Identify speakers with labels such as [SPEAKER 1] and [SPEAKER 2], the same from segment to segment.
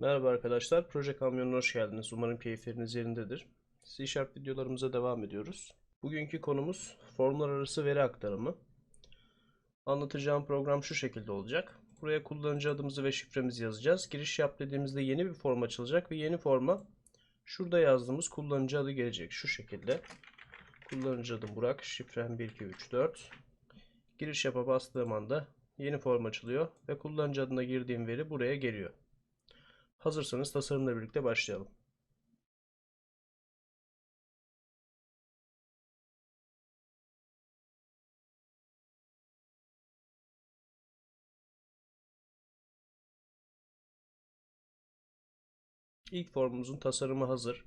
[SPEAKER 1] Merhaba arkadaşlar, Proje Kamyonu'na hoş geldiniz. Umarım keyifleriniz yerindedir. C Sharp videolarımıza devam ediyoruz. Bugünkü konumuz formlar arası veri aktarımı. Anlatacağım program şu şekilde olacak. Buraya kullanıcı adımızı ve şifremizi yazacağız. Giriş yap dediğimizde yeni bir form açılacak ve yeni forma şurada yazdığımız kullanıcı adı gelecek. Şu şekilde. Kullanıcı adım Burak, şifrem 1234. Giriş yapa bastığım anda yeni form açılıyor ve kullanıcı adına girdiğim veri buraya geliyor. Hazırsanız tasarımla birlikte başlayalım. İlk formumuzun tasarımı hazır.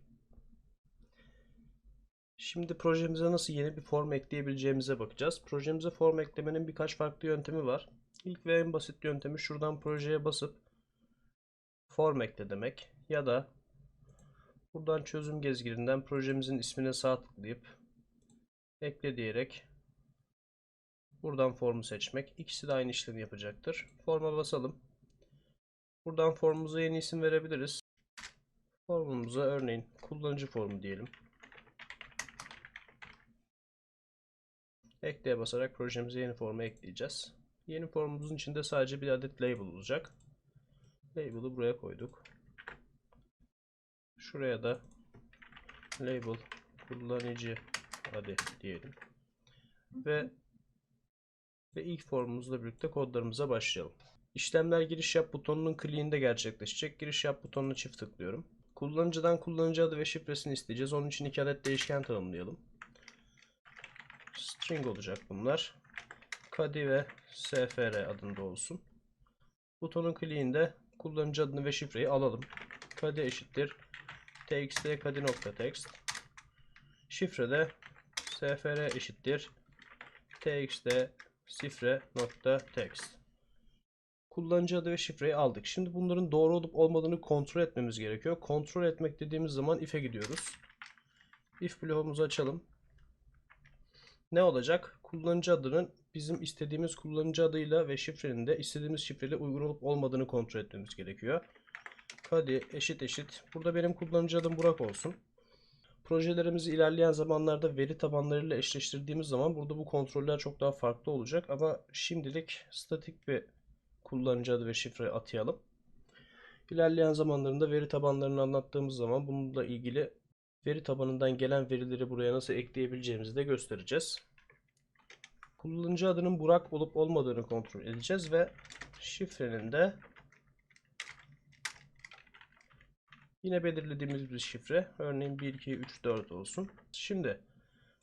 [SPEAKER 1] Şimdi projemize nasıl yeni bir form ekleyebileceğimize bakacağız. Projemize form eklemenin birkaç farklı yöntemi var. İlk ve en basit yöntemi şuradan projeye basıp form ekle demek ya da buradan çözüm gezgirinden projemizin ismine sağ tıklayıp ekle diyerek buradan formu seçmek. İkisi de aynı işlemi yapacaktır. Forma basalım. Buradan formumuza yeni isim verebiliriz. Formumuza örneğin kullanıcı formu diyelim. Ekleye basarak projemize yeni formu ekleyeceğiz. Yeni formumuzun içinde sadece bir adet label olacak. Label'ı buraya koyduk. Şuraya da label kullanıcı adı diyelim. Ve ve ilk formumuzla birlikte kodlarımıza başlayalım. İşlemler giriş yap butonunun kliğinde gerçekleşecek. Giriş yap butonuna çift tıklıyorum. Kullanıcıdan kullanıcı adı ve şifresini isteyeceğiz. Onun için iki adet değişken tanımlayalım. String olacak bunlar. Kadi ve sfr adında olsun. Butonun kliğinde kullanıcı adını ve şifreyi alalım. Kadi eşittir txt kadi.text Şifre sfr eşittir txt şifre.text Kullanıcı adı ve şifreyi aldık. Şimdi bunların doğru olup olmadığını kontrol etmemiz gerekiyor. Kontrol etmek dediğimiz zaman if'e gidiyoruz. If bloğumuzu açalım. Ne olacak? Kullanıcı adının bizim istediğimiz kullanıcı adıyla ve şifrenin de istediğimiz şifreyle uygun olup olmadığını kontrol etmemiz gerekiyor. Kadi eşit eşit. Burada benim kullanıcı adım Burak olsun. Projelerimizi ilerleyen zamanlarda veri tabanlarıyla eşleştirdiğimiz zaman burada bu kontroller çok daha farklı olacak. Ama şimdilik statik bir kullanıcı adı ve şifre atayalım. İlerleyen zamanlarında veri tabanlarını anlattığımız zaman bununla ilgili veri tabanından gelen verileri buraya nasıl ekleyebileceğimizi de göstereceğiz. Kullanıcı adının Burak olup olmadığını kontrol edeceğiz ve şifrenin de yine belirlediğimiz bir şifre. Örneğin 1, 2, 3, 4 olsun. Şimdi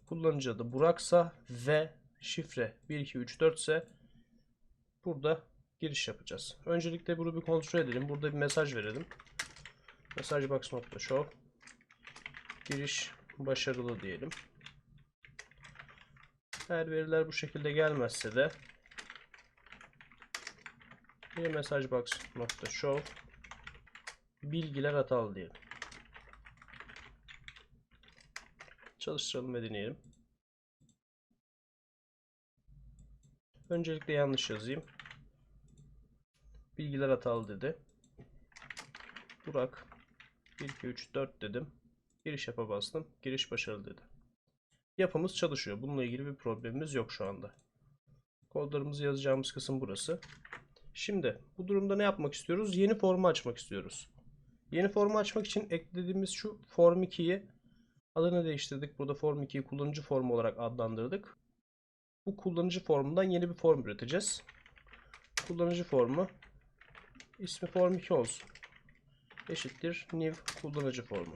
[SPEAKER 1] kullanıcı adı Burak'sa ve şifre 1, 2, 3, 4 ise burada giriş yapacağız. Öncelikle bunu bir kontrol edelim. Burada bir mesaj verelim. Mesaj box nokta show giriş başarılı diyelim. Eğer veriler bu şekilde gelmezse de bir mesaj box nokta show bilgiler hatalı diyelim. Çalıştıralım ve deneyelim. Öncelikle yanlış yazayım. Bilgiler hatalı dedi. Burak 1 2 3 4 dedim. Giriş yapa bastım. Giriş başarılı dedi. Yapımız çalışıyor. Bununla ilgili bir problemimiz yok şu anda. Kodlarımızı yazacağımız kısım burası. Şimdi bu durumda ne yapmak istiyoruz? Yeni formu açmak istiyoruz. Yeni formu açmak için eklediğimiz şu form 2'yi adını değiştirdik. Burada form 2'yi kullanıcı formu olarak adlandırdık. Bu kullanıcı formundan yeni bir form üreteceğiz. Kullanıcı formu ismi form 2 olsun. Eşittir new kullanıcı formu.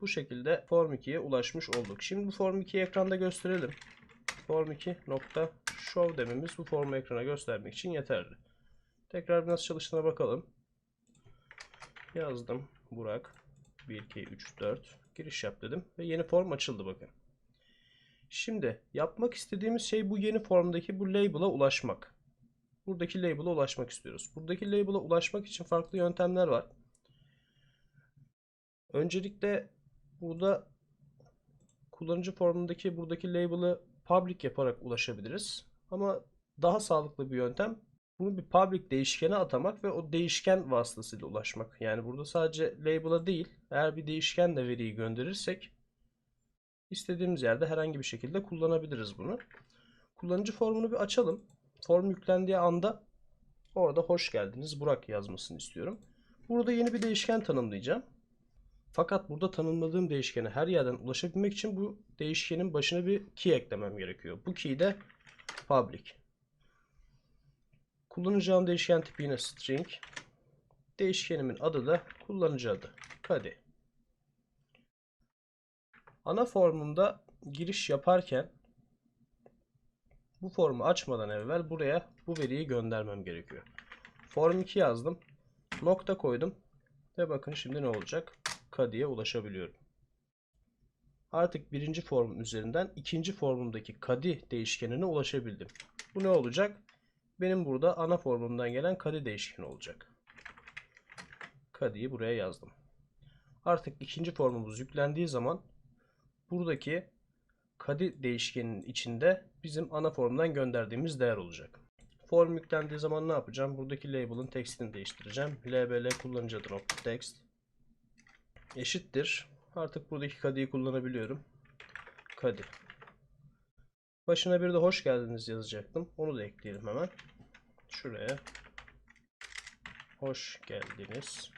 [SPEAKER 1] Bu şekilde Form 2'ye ulaşmış olduk. Şimdi bu Form 2'yi ekranda gösterelim. Form 2 nokta show dememiz bu formu ekrana göstermek için yeterli. Tekrar nasıl çalıştığına bakalım. Yazdım. Burak 1, 2, 3, 4 giriş yap dedim ve yeni form açıldı bakın. Şimdi yapmak istediğimiz şey bu yeni formdaki bu label'a ulaşmak. Buradaki label'a ulaşmak istiyoruz. Buradaki label'a ulaşmak için farklı yöntemler var. Öncelikle burada kullanıcı formundaki buradaki label'ı public yaparak ulaşabiliriz. Ama daha sağlıklı bir yöntem bunu bir public değişkene atamak ve o değişken vasıtasıyla ulaşmak. Yani burada sadece label'a değil, eğer bir değişkenle veriyi gönderirsek istediğimiz yerde herhangi bir şekilde kullanabiliriz bunu. Kullanıcı formunu bir açalım. Form yüklendiği anda orada hoş geldiniz Burak yazmasını istiyorum. Burada yeni bir değişken tanımlayacağım. Fakat burada tanımladığım değişkene her yerden ulaşabilmek için bu değişkenin başına bir key eklemem gerekiyor. Bu key de public. Kullanacağım değişken tipi yine string. Değişkenimin adı da kullanıcı adı. Hadi. Ana formumda giriş yaparken bu formu açmadan evvel buraya bu veriyi göndermem gerekiyor. Form 2 yazdım. Nokta koydum. Ve bakın şimdi ne olacak? Kadi'ye ulaşabiliyorum. Artık birinci formun üzerinden ikinci formumdaki kadi değişkenine ulaşabildim. Bu ne olacak? Benim burada ana formumdan gelen kadi değişkeni olacak. Kadi'yi buraya yazdım. Artık ikinci formumuz yüklendiği zaman buradaki kadi değişkeninin içinde bizim ana formdan gönderdiğimiz değer olacak. Form yüklendiği zaman ne yapacağım? Buradaki label'ın tekstini değiştireceğim. lbl kullanıcı adı nokta text eşittir. Artık buradaki kadiyi kullanabiliyorum. Kadi. Başına bir de hoş geldiniz yazacaktım. Onu da ekleyelim hemen. Şuraya. Hoş geldiniz.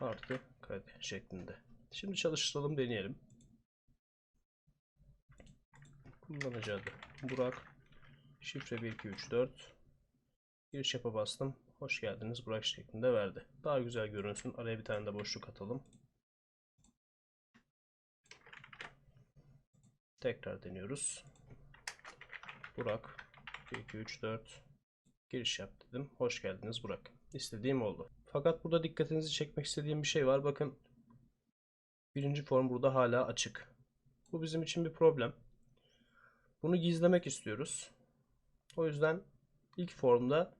[SPEAKER 1] Artı kadi şeklinde. Şimdi çalıştıralım deneyelim. Kullanıcı adı Burak. Şifre 1234. Giriş yapa bastım. Hoş geldiniz Burak şeklinde verdi. Daha güzel görünsün. Araya bir tane de boşluk atalım. Tekrar deniyoruz. Burak 1 2 3 4 giriş yap dedim. Hoş geldiniz Burak. İstediğim oldu. Fakat burada dikkatinizi çekmek istediğim bir şey var. Bakın birinci form burada hala açık. Bu bizim için bir problem. Bunu gizlemek istiyoruz. O yüzden ilk formda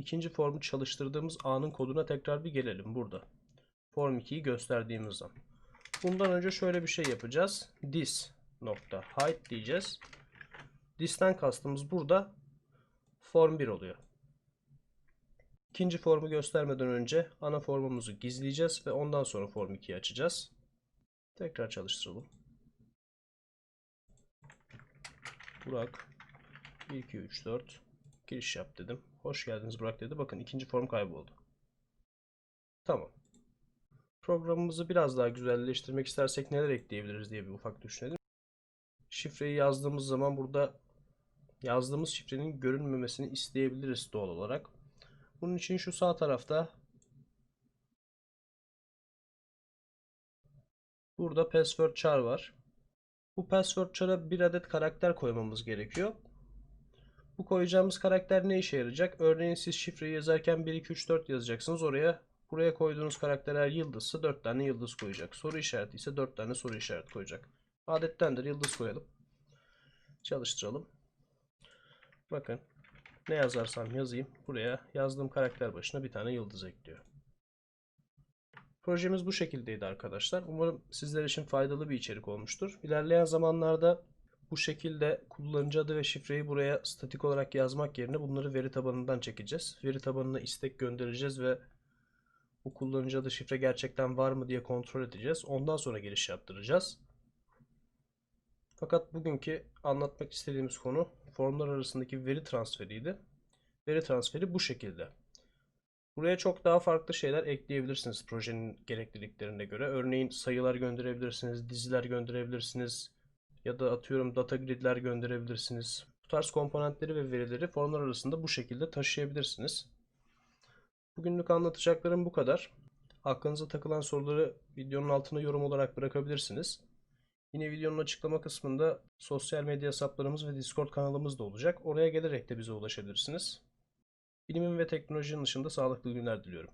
[SPEAKER 1] ikinci formu çalıştırdığımız A'nın koduna tekrar bir gelelim burada. Form 2'yi gösterdiğimiz zaman. Bundan önce şöyle bir şey yapacağız. This nokta hide diyeceğiz. This'ten kastımız burada form 1 oluyor. İkinci formu göstermeden önce ana formumuzu gizleyeceğiz ve ondan sonra form 2'yi açacağız. Tekrar çalıştıralım. Burak 1 2 3 4 giriş yap dedim. Hoş geldiniz Burak dedi. Bakın ikinci form kayboldu. Tamam. Programımızı biraz daha güzelleştirmek istersek neler ekleyebiliriz diye bir ufak düşünelim. Şifreyi yazdığımız zaman burada yazdığımız şifrenin görünmemesini isteyebiliriz doğal olarak. Bunun için şu sağ tarafta burada password char var. Bu password char'a bir adet karakter koymamız gerekiyor. Bu koyacağımız karakter ne işe yarayacak? Örneğin siz şifreyi yazarken 1 2 3 4 yazacaksınız. Oraya buraya koyduğunuz karakter eğer yıldızsa 4 tane yıldız koyacak. Soru işareti ise 4 tane soru işareti koyacak. Adettendir yıldız koyalım. Çalıştıralım. Bakın ne yazarsam yazayım buraya yazdığım karakter başına bir tane yıldız ekliyor. Projemiz bu şekildeydi arkadaşlar. Umarım sizler için faydalı bir içerik olmuştur. İlerleyen zamanlarda bu şekilde kullanıcı adı ve şifreyi buraya statik olarak yazmak yerine bunları veri tabanından çekeceğiz. Veri tabanına istek göndereceğiz ve bu kullanıcı adı şifre gerçekten var mı diye kontrol edeceğiz. Ondan sonra giriş yaptıracağız. Fakat bugünkü anlatmak istediğimiz konu formlar arasındaki veri transferiydi. Veri transferi bu şekilde. Buraya çok daha farklı şeyler ekleyebilirsiniz projenin gerekliliklerine göre. Örneğin sayılar gönderebilirsiniz, diziler gönderebilirsiniz ya da atıyorum data gridler gönderebilirsiniz. Bu tarz komponentleri ve verileri formlar arasında bu şekilde taşıyabilirsiniz. Bugünlük anlatacaklarım bu kadar. Aklınıza takılan soruları videonun altına yorum olarak bırakabilirsiniz. Yine videonun açıklama kısmında sosyal medya hesaplarımız ve Discord kanalımız da olacak. Oraya gelerek de bize ulaşabilirsiniz. Bilimin ve teknolojinin dışında sağlıklı günler diliyorum.